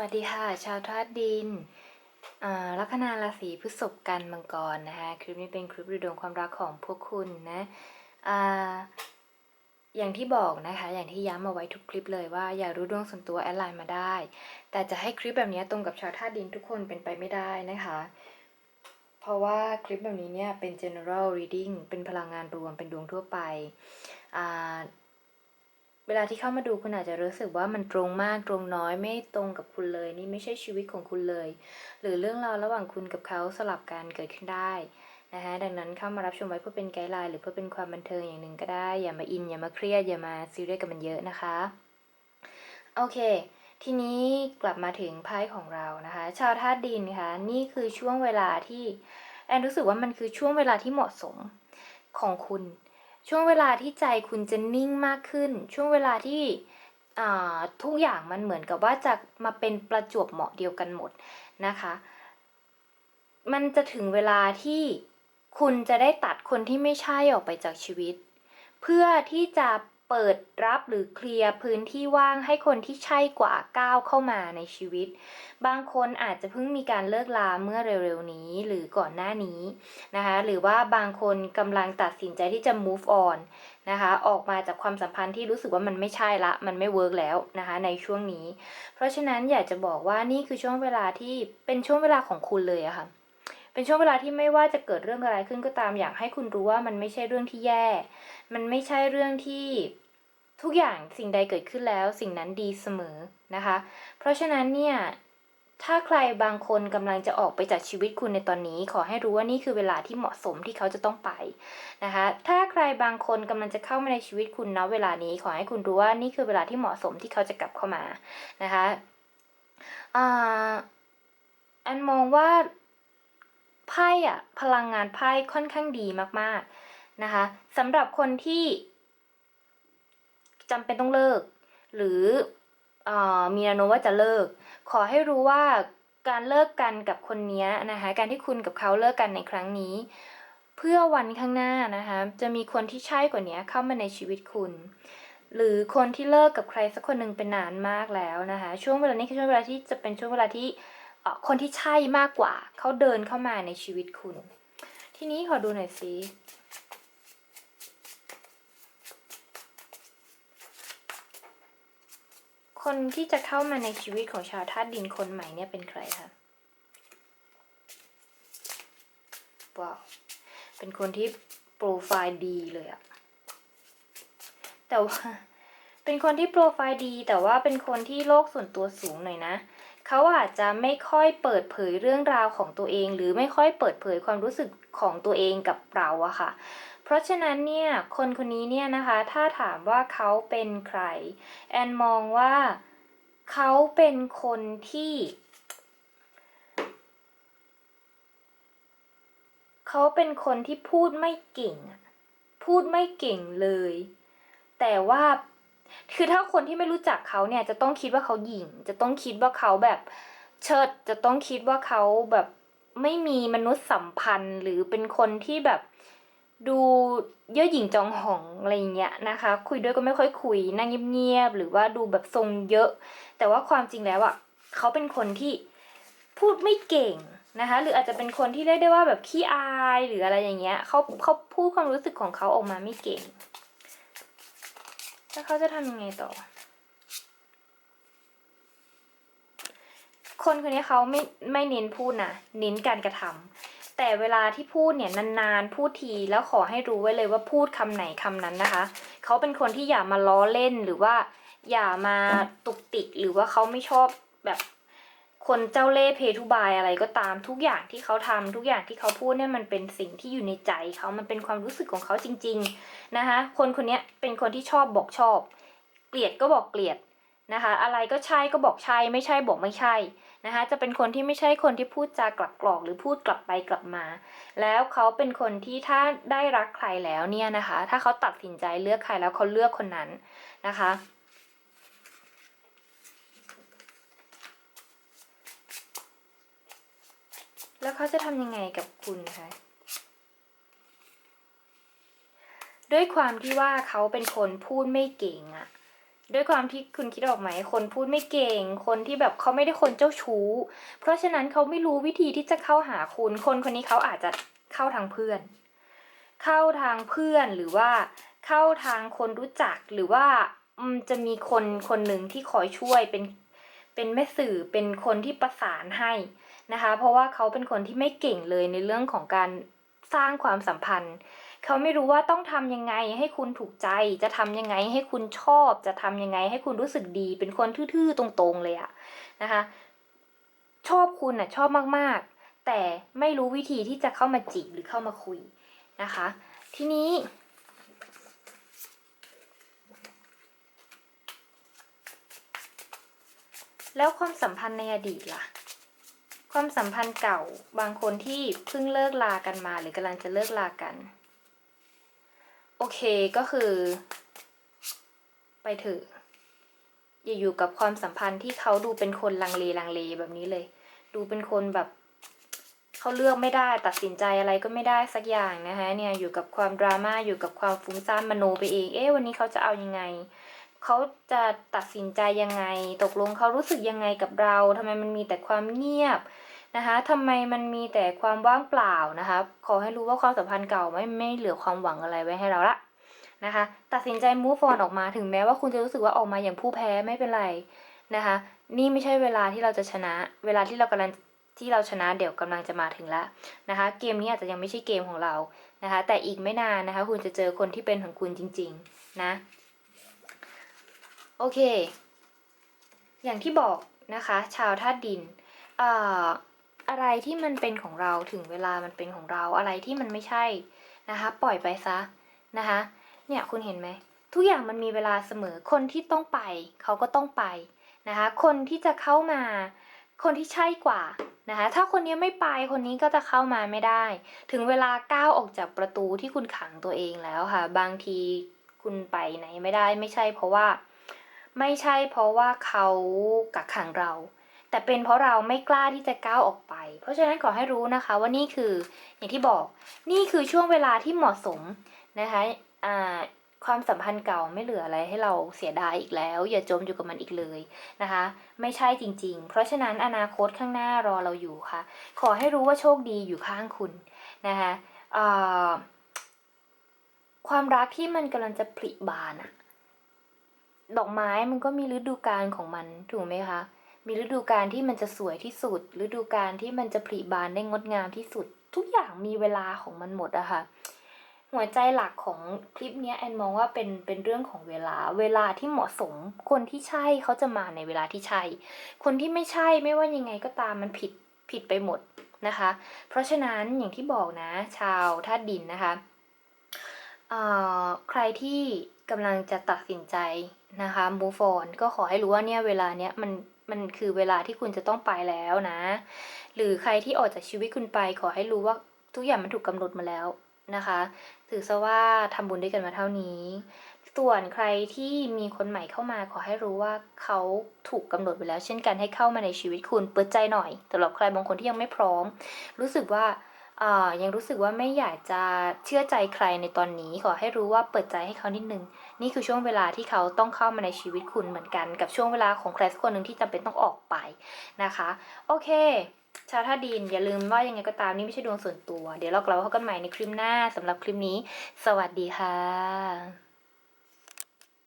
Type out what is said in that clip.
วัสดีค่ะ ชาวธาตุดินอ่าลัคนาราศีพฤษภกันมังกรนะคะคลิปนี้เป็นคลิปดูดวงความรักของพวกคุณนะอ่าอย่างที่บอกนะคะ อย่างที่ย้ำมาไว้ทุกคลิปเลยว่าอย่ารู้ดวงส่วนตัวแอดไลน์มาได้ แต่จะให้คลิปแบบนี้ตรงกับชาวธาตุดินทุกคนเป็นไปไม่ได้นะคะ เพราะว่าคลิปแบบนี้เนี่ยเป็น general reading เป็นพลังงานรวมเป็นดวงทั่วไปอ่า เวลาที่เข้ามาดูคุณอาจจะรู้สึกว่ามันตรงมากตรงน้อยไม่ตรงกับคุณเลย นี่ไม่ใช่ชีวิตของคุณเลย หรือเรื่องราวระหว่างคุณกับเขาสลับกันเกิดขึ้นได้นะคะดังนั้นเข้ามารับชมไว้เพื่อเป็นไกด์ไลน์หรือเพื่อเป็นความบันเทิงอย่างหนึ่งก็ได้ อย่ามาอิน อย่ามาเครียด อย่ามาซีเรียสกับมันเยอะนะคะ โอเค ทีนี้กลับมาถึงไพ่ของเรานะคะ ชาวธาตุดินค่ะนี่คือช่วงเวลาที่แอนรู้สึกว่ามันคือช่วงเวลาที่เหมาะสมของคุณ ช่วงเวลาที่ใจคุณจะนิ่งมากขึ้น ช่วงเวลาที่ทุกอย่างมันเหมือนกับว่าจะมาเป็นประจวบเหมาะเดียวกันหมดนะคะ มันจะถึงเวลาที่คุณจะได้ตัดคนที่ไม่ใช่ออกไปจากชีวิต เพื่อที่จะ เปิดรับหรือเคลียร์พื้นที่ว่างให้คนที่ใช่กว่าก้าวเข้ามาในชีวิต บางคนอาจจะเพิ่งมีการเลิกลาเมื่อเร็วๆนี้หรือก่อนหน้านี้นะคะหรือว่าบางคนกำลังตัดสินใจที่จะ move on นะคะออกมาจากความสัมพันธ์ที่รู้สึกว่ามันไม่ใช่ละ มันไม่เวิร์กแล้วนะคะในช่วงนี้ เพราะฉะนั้นอยากจะบอกว่านี่คือช่วงเวลาที่เป็นช่วงเวลาของคุณเลยอะค่ะ เป็นช่วงเวลาที่ไม่ว่าจะเกิดเรื่องอะไรขึ้นก็ตามอยากให้คุณรู้ว่ามันไม่ใช่เรื่องที่แย่ มันไม่ใช่เรื่องที่ทุกอย่างสิ่งใดเกิดขึ้นแล้ว สิ่งนั้นดีเสมอนะคะ เพราะฉะนั้นเนี่ยถ้าใครบางคนกำลังจะออกไปจากชีวิตคุณในตอนนี้ ขอให้รู้ว่านี่คือเวลาที่เหมาะสมที่เขาจะต้องไปนะคะ ถ้าใครบางคนกำลังจะเข้ามาในชีวิตคุณณเวลานี้ ขอให้คุณรู้ว่านี่คือเวลาที่เหมาะสมที่เขาจะกลับเข้ามานะคะอ่าอันมองว่า ไพ่อะพลังงานไพ่ค่อนข้างดีมากๆนะคะสำหรับคนที่จำเป็นต้องเลิก หรืออมีแนวโน้มว่าจะเลิก ขอให้รู้ว่าการเลิกกันกับคนนี้นะคะการที่คุณกับเขาเลิกกันในครั้งนี้ เพื่อวันข้างหน้านะคะจะมีคนที่ใช่กว่านี้เข้ามาในชีวิตคุณ หรือคนที่เลิกกับใครสักคนหนึ่งเป็นนานมากแล้วนะคะช่วงเวลานี้คือช่วงเวลาที่จะเป็นช่วงเวลาที่ คนที่ใช่มากกว่า เขาเดินเข้ามาในชีวิตคุณ ทีนี้ขอดูหน่อยสิคนที่จะเข้ามาในชีวิตของชาวธาตุดินคนใหม่เนี่ยเป็นใครคะว้าวเป็นคนที่โปรไฟล์ดีเลยอะแต่ว่า เป็นคนที่โปรไฟล์ดี แต่ว่าเป็นคนที่โลกส่วนตัวสูงหน่อยนะ เขาอาจจะไม่ค่อยเปิดเผยเรื่องราวของตัวเอง หรือไม่ค่อยเปิดเผยความรู้สึกของตัวเองกับเราอะค่ะ เพราะฉะนั้นเนี่ยคนคนนี้เนี่ยนะคะถ้าถามว่าเขาเป็นใคร แอนมองว่าเขาเป็นคนที่เขาเป็นคนที่พูดไม่เก่ง พูดไม่เก่งเลย แต่ว่า คือถ้าคนที่ไม่รู้จักเขาเนี่ยจะต้องคิดว่าเขาหยิ่ง จะต้องคิดว่าเขาแบบเชิด จะต้องคิดว่าเขาแบบไม่มีมนุษยสัมพันธ์ หรือเป็นคนที่แบบดูเย่อหยิ่งจองหองอะไรอย่างเงี้ยนะคะ คุยด้วยก็ไม่ค่อยคุยนั่งเงียบๆหรือว่าดูแบบทรงเยอะ แต่ว่าความจริงแล้วอะเขาเป็นคนที่พูดไม่เก่งนะคะ หรืออาจจะเป็นคนที่เรียกได้ว่าแบบขี้อายหรืออะไรอย่างเงี้ยเขาเขาพูดความรู้สึกของเขาออกมาไม่เก่ง แล้วเขาจะทำยังไงต่อ คนคนนี้เขาไม่ไม่เน้นพูดนะเน้นการกระทำแต่เวลาที่พูดเนี่ยนานๆพูดทีแล้วขอให้รู้ไว้เลยว่าพูดคำไหนคำนั้นนะคะ เขาเป็นคนที่อย่ามาล้อเล่นหรือว่าอย่ามาตุกติกหรือว่าเขาไม่ชอบแบบ คนเจ้าเล่ห์เพทุบายอะไรก็ตามทุกอย่างที่เขาทำทุกอย่างที่เขาพูดเนี่ยมันเป็นสิ่งที่อยู่ในใจเขามันเป็นความรู้สึกของเขาจริง ๆนะคะ คนคนนี้เป็นคนที่ชอบบอกชอบ เกลียดก็บอกเกลียดนะคะ อะไรก็ใช่ก็บอกใช่ ไม่ใช่บอกไม่ใช่นะคะ จะเป็นคนที่ไม่ใช่คนที่พูดจากลับกรอกหรือพูดกลับไปกลับมา แล้วเขาเป็นคนที่ถ้าได้รักใครแล้วเนี่ยนะคะ ถ้าเขาตัดสินใจเลือกใครแล้วเขาเลือกคนนั้นนะคะ แล้วเขาจะทำยังไงกับคุณคะด้วยความที่ว่าเขาเป็นคนพูดไม่เก่งอะด้วยความที่คุณคิดออกไหม คนพูดไม่เก่ง คนที่แบบเขาไม่ได้คนเจ้าชู้ เพราะฉะนั้นเขาไม่รู้วิธีที่จะเข้าหาคุณ คนคนนี้เขาอาจจะเข้าทางเพื่อน เข้าทางเพื่อนหรือว่าเข้าทางคนรู้จักหรือว่าจะมีคนคนหนึ่งที่คอยช่วยเป็น เป็นแม่สื่อเป็นคนที่ประสานให้นะคะ เพราะว่าเขาเป็นคนที่ไม่เก่งเลยในเรื่องของการสร้างความสัมพันธ์ เขาไม่รู้ว่าต้องทำยังไงให้คุณถูกใจ จะทำยังไงให้คุณชอบ จะทำยังไงให้คุณรู้สึกดี เป็นคนทื่อๆตรงๆเลยอะนะคะ ชอบคุณอะชอบมากๆ แต่ไม่รู้วิธีที่จะเข้ามาจีบหรือเข้ามาคุยนะคะ ทีนี้ แล้วความสัมพันธ์ในอดีตล่ะ ความสัมพันธ์เก่าบางคนที่เพิ่งเลิกลากันมา หรือกำลังจะเลิกลากัน โอเคก็คือ ไปเถอะอย่าอยู่กับความสัมพันธ์ที่เขาดูเป็นคนลังเลลังเลแบบนี้เลย ดูเป็นคนแบบเขาเลือกไม่ได้ตัดสินใจอะไรก็ไม่ได้สักอย่างนะคะเนี่ยอยู่กับความดราม่าอยู่กับความฟุ้งซ่านมโนไปเอง เอ๊ะวันนี้เขาจะเอายังไง เขาจะตัดสินใจยังไง ตกลงเขารู้สึกยังไงกับเราทำไมมันมีแต่ความเงียบนะคะทำไมมันมีแต่ความว่างเปล่านะคะ ขอให้รู้ว่าความสัมพันธ์เก่าไม่ไม่เหลือความหวังอะไรไว้ให้เราละนะคะ ตัดสินใจ move on ออกมาถึงแม้ว่าคุณจะรู้สึกว่าออกมาอย่างผู้แพ้ไม่เป็นไรนะคะ นี่ไม่ใช่เวลาที่เราจะชนะ เวลาที่เรากำลังที่เราชนะเดี๋ยวกำลังจะมาถึงแล้วนะคะ เกมนี้อาจจะยังไม่ใช่เกมของเรานะคะ แต่อีกไม่นานนะคะ คุณจะเจอคนที่เป็นของคุณจริง ๆ นะ โอเค อย่างที่บอกนะคะ ชาวธาตุดินอ่ออะไรที่มันเป็นของเราถึงเวลามันเป็นของเราอะไรที่มันไม่ใช่นะคะ ปล่อยไปซะนะคะ เนี่ยคุณเห็นไหมทุกอย่างมันมีเวลาเสมอคนที่ต้องไปเขาก็ต้องไปนะคะ คนที่จะเข้ามา คนที่ใช่กว่านะคะถ้าคนนี้ไม่ไปคนนี้ก็จะเข้ามาไม่ได้ ถึงเวลาก้าวออกจากประตูที่คุณขังตัวเองแล้วค่ะ บางทีคุณไปไหนไม่ได้ไม่ใช่เพราะว่า ไม่ใช่เพราะว่าเขากักขังเรา แต่เป็นเพราะเราไม่กล้าที่จะก้าวออกไป เพราะฉะนั้นขอให้รู้นะคะว่านี่คืออย่างที่บอกนี่คือช่วงเวลาที่เหมาะสมนะคะความสัมพันธ์เก่าไม่เหลืออะไรให้เราเสียดายอีกแล้ว อย่าจมอยู่กับมันอีกเลยนะคะ ไม่ใช่จริง ๆ เพราะฉะนั้นอนาคตข้างหน้ารอเราอยู่ค่ะ ขอให้รู้ว่าโชคดีอยู่ข้างคุณนะคะความรักที่มันกำลังจะผลิบานอะ ดอกไม้มันก็มีฤดูกาลของมันถูกไหมคะ มีฤดูกาลที่มันจะสวยที่สุด ฤดูกาลที่มันจะผลิบานได้งดงามที่สุด ทุกอย่างมีเวลาของมันหมดอะค่ะ หัวใจหลักของคลิปเนี้ยแอนมองว่าเป็นเป็นเรื่องของเวลา เวลาที่เหมาะสม คนที่ใช่เขาจะมาในเวลาที่ใช่ คนที่ไม่ใช่ไม่ว่ายังไงก็ตามมันผิดผิดไปหมดนะคะ เพราะฉะนั้นอย่างที่บอกนะ ชาวธาตุดินนะคะเอ่อใครที่กำลังจะตัดสินใจ นะคะ move on ก็ขอให้รู้ว่าเนี่ยเวลาเนี้ยมันมันคือเวลาที่คุณจะต้องไปแล้วนะ หรือใครที่ออกจากชีวิตคุณไป ขอให้รู้ว่าทุกอย่างมันถูกกำหนดมาแล้วนะคะ ถือซะว่าทำบุญด้วยกันมาเท่านี้ ส่วนใครที่มีคนใหม่เข้ามาขอให้รู้ว่าเขาถูกกำหนดไปแล้ว เช่นกันให้เข้ามาในชีวิตคุณเปิดใจหน่อยสำหรับใครบางคนที่ยังไม่พร้อม รู้สึกว่า อ่ายังรู้สึกว่าไม่อยากจะเชื่อใจใครในตอนนี้ ขอให้รู้ว่าเปิดใจให้เขานิดนึง นี่คือช่วงเวลาที่เขาต้องเข้ามาในชีวิตคุณเหมือนกัน กับช่วงเวลาของใครสักคนหนึ่งที่จำเป็นต้องออกไปนะคะ โอเค ชาวท่าดินอย่าลืมว่ายังไงก็ตามนี่ไม่ใช่ดวงส่วนตัว เดี๋ยวเรากลับมาพบกันใหม่ในคลิปหน้าสำหรับคลิปนี้ สวัสดีค่ะ